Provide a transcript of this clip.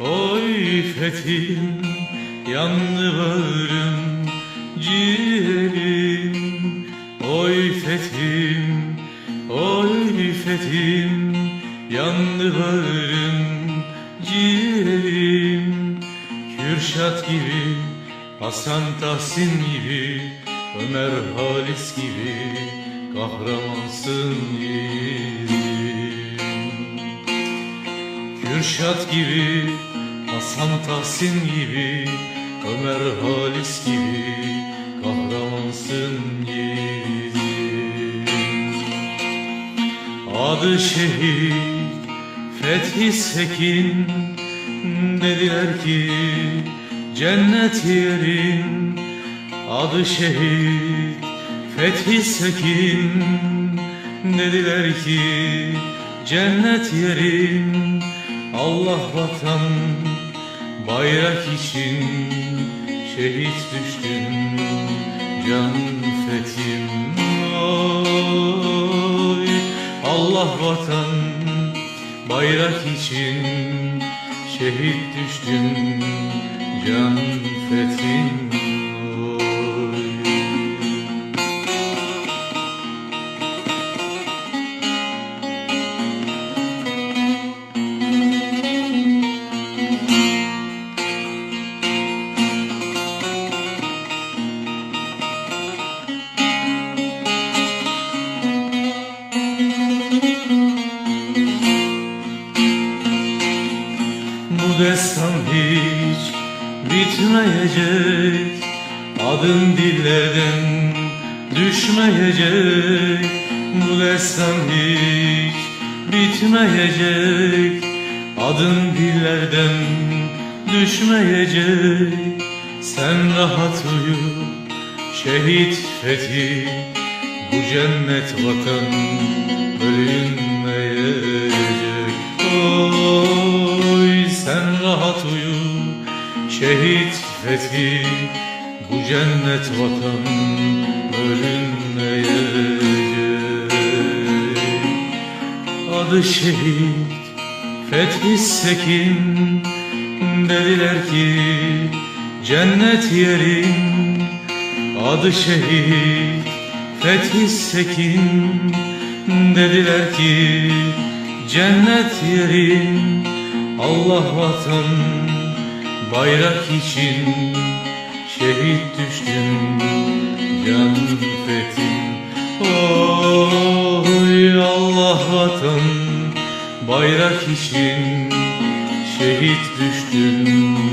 Oy fethim yandı bağrım ciğerim. Oy fethim, oy fethim yandı bağrım ciğerim. Kürşat gibi, Hasan Tahsin gibi Ömer Halis gibi kahramansın yiğidim Kürşat gibi, Hasan Tahsin gibi, Ömer Halis gibi kahramansın yiğidim. Adı şehit, Fethi Sekin, dediler ki cennet yerin. Adı şehit, Fethi Sekin, dediler ki cennet yerin. Allah vatan bayrak için şehit düştün can fethim oy. Allah vatan bayrak için şehit düştün can fethim Bu destan hiç bitmeyecek. Adın dillerden düşmeyecek. Bu destan hiç bitmeyecek. Adın dillerden düşmeyecek. Sen rahat uyu şehit fethi. Bu cennet vatan bölünmeyecek fethi Bu cennet vatan bölünmeyecek Adı şehit Fethi Sekin. Dediler ki cennet yerin. Adı şehit Fethi Sekin. Dediler ki cennet yerin. Allah vatan bayrak için şehit düştün can fethim. Oy Allah vatan bayrak için şehit fethim